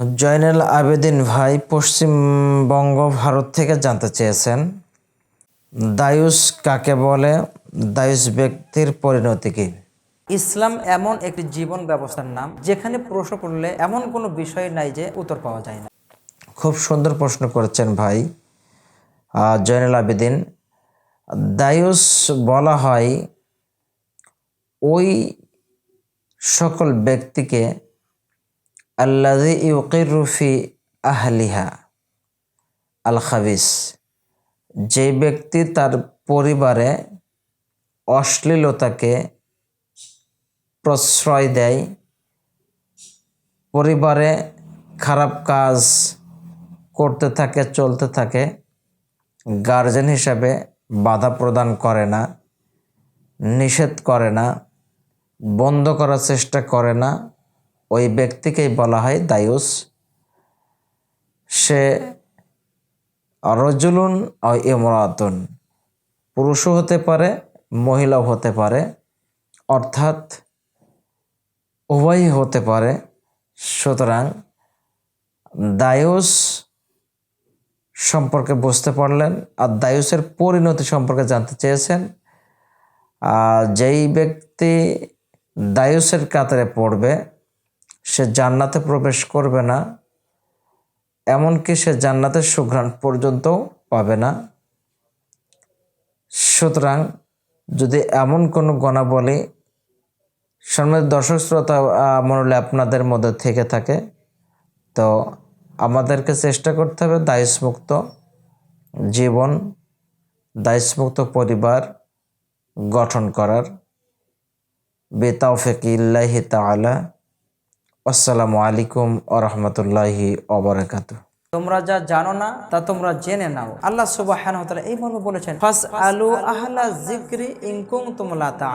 জয়নাল আবেদিন ভাই পশ্চিমবঙ্গ ভারত থেকে জানতে চেয়েছেন দায়ুস কাকে বলে দায়ুস ব্যক্তির পরিণতি কি? ইসলাম এমন একটি জীবন ব্যবস্থার নাম যেখানে প্রশ্ন করলে এমন কোনো বিষয় নাই যে উত্তর পাওয়া যায় না। খুব সুন্দর প্রশ্ন করেছেন ভাই। জয়নাল আবেদিন দায়ুস বলা হয় ওই সকল ব্যক্তিকে আল্লাদি ইউকিরুফি আহলিহা আল খাবিস যে ব্যক্তি তার পরিবারে অশ্লীলতাকে প্রশ্রয় দেয়, পরিবারে খারাপ কাজ করতে থাকে, চলতে থাকে গার্জেন হিসাবে বাধা প্রদান করে না, নিষেধ করে না, বন্ধ করার চেষ্টা করে না ওই ব্যক্তিকেই বলা হয় দায়ুস। সে রজুলুন ও ইমরাতুন, পুরুষও হতে পারে, মহিলাও হতে পারে, অর্থাৎ উভয়ই হতে পারে। সুতরাং দায়ুস সম্পর্কে বুঝতে পারলেন আর দায়ুসের পরিণতি সম্পর্কে জানতে চেয়েছেন। যেই ব্যক্তি দায়ুসের কাতারে পড়বে সে জান্নাতে প্রবেশ করবে না, এমনকি সে জান্নাতের সুঘ্রাণ পর্যন্ত পাবে না। সুতরাং যদি এমন কোনো গণাবলী সামনের দর্শক শ্রোতা মণ্ডলী আপনাদের মধ্যে থেকে থাকে, তো আমাদেরকে চেষ্টা করতে হবে দায়ুসমুক্ত জীবন দায়ুসমুক্ত পরিবার গঠন করার। বেতাউফেক ইল্লাহি তাআলা। আসসালামু আলাইকুম আ রহমতুল্লাহি অবরাকাতু তোমরা যা জানো না, তা তোমরা জেনে নাও। আল্লাহ সুবাহ এই মর্মে বলেছেন ফাস আলু আহলা জিক্রি ইনকুম তুমলা তা